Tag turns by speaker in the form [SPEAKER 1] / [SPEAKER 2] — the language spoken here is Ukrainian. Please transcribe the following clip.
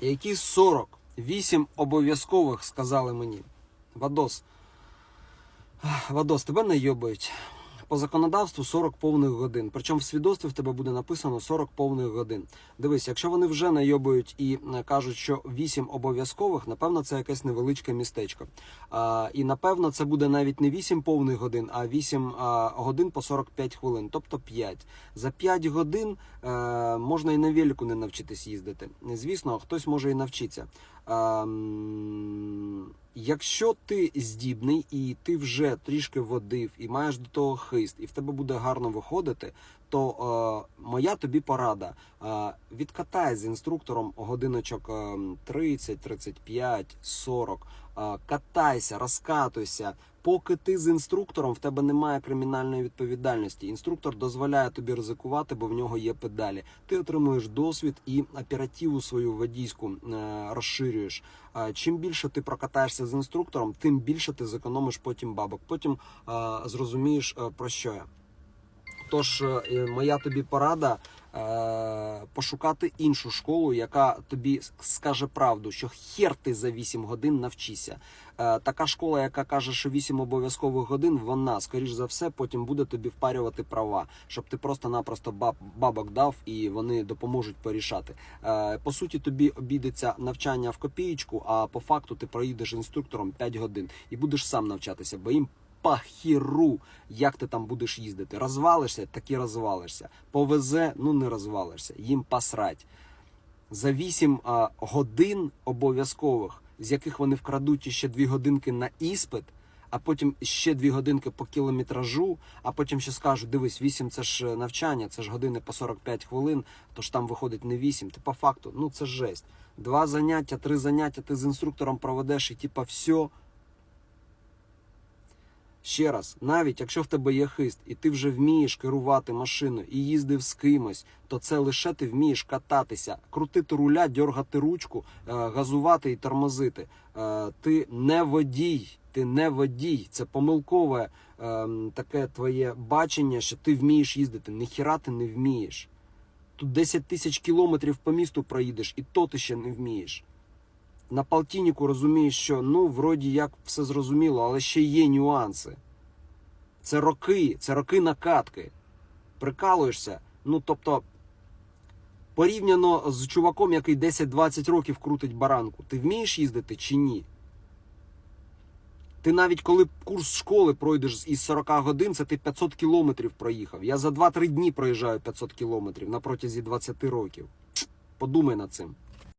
[SPEAKER 1] Які 40? 8 обов'язкових сказали мені. Вадос. Вадос, тебе найобують. По законодавству 40 повних годин. Причому в свідоцтві в тебе буде написано 40 повних годин. Дивись, якщо вони вже найобують і е, кажуть, що 8 обов'язкових, напевно, це якесь невеличке містечко. А, і напевно це буде навіть не 8 повних годин, а 8 а, годин по 45 хвилин, тобто 5. За 5 годин е, можна і на велику не навчитись їздити. Звісно, хтось може і навчитися. Ем, Якщо ти здібний і ти вже трішки водив, і маєш до того хист, і в тебе буде гарно виходити, то е, моя тобі порада: е, відкатай з інструктором годиночок е, 30, 35, 40, е, катайся, розкатуйся. Поки ти з інструктором, в тебе немає кримінальної відповідальності. Інструктор дозволяє тобі ризикувати, бо в нього є педалі. Ти отримуєш досвід і оперативу свою водійську е, розширюєш. Чим більше ти прокатаєшся з інструктором, тим більше ти зекономиш потім бабок. Потім е, зрозумієш е, про що я. Тож, е, моя тобі порада е, пошукати іншу школу, яка тобі скаже правду, що хер ти за 8 годин навчися. Е, така школа, яка каже, що 8 обов'язкових годин, вона, скоріш за все, потім буде тобі впарювати права, щоб ти просто-напросто баб, бабок дав і вони допоможуть порішати. По суті, тобі обійдеться навчання в копієчку, а по факту ти проїдеш інструктором 5 годин і будеш сам навчатися, бо їм пахіру, як ти там будеш їздити. Розвалишся, так і розвалишся. Повезе, ну не розвалишся. Їм посрать. За 8 а, годин обов'язкових, з яких вони вкрадуть ще 2 годинки на іспит, а потім ще 2 годинки по кілометражу, а потім ще скажуть: дивись, 8 це ж е, навчання, це ж години по 45 хвилин, тож там виходить не 8. Ти по факту, ну це жесть. Два заняття, три заняття ти з інструктором проведеш і типа все. Ще раз, навіть якщо в тебе є хист, і ти вже вмієш керувати машиною і їздив з кимось, то це лише ти вмієш кататися, крутити руля, дьоргати ручку, е, газувати і тормозити. Е, Ти не водій, ти не водій. Це помилкове е, таке твоє бачення, що ти вмієш їздити. Ніхіра ти не вмієш. Тут 10 тисяч кілометрів по місту проїдеш, і то ти ще не вмієш на полтиннику розумієш, що ну, вроді як все зрозуміло, але ще є нюанси. Це роки, це роки накатки. Прикалуєшся. Ну, тобто, порівняно з чуваком, який 10-20 років крутить баранку, ти вмієш їздити чи ні? Ти навіть коли курс школи пройдеш із 40 годин, це ти 500 кілометрів проїхав. Я за 2-3 дні проїжджаю 500 кілометрів на протязі 20 років. Подумай над цим.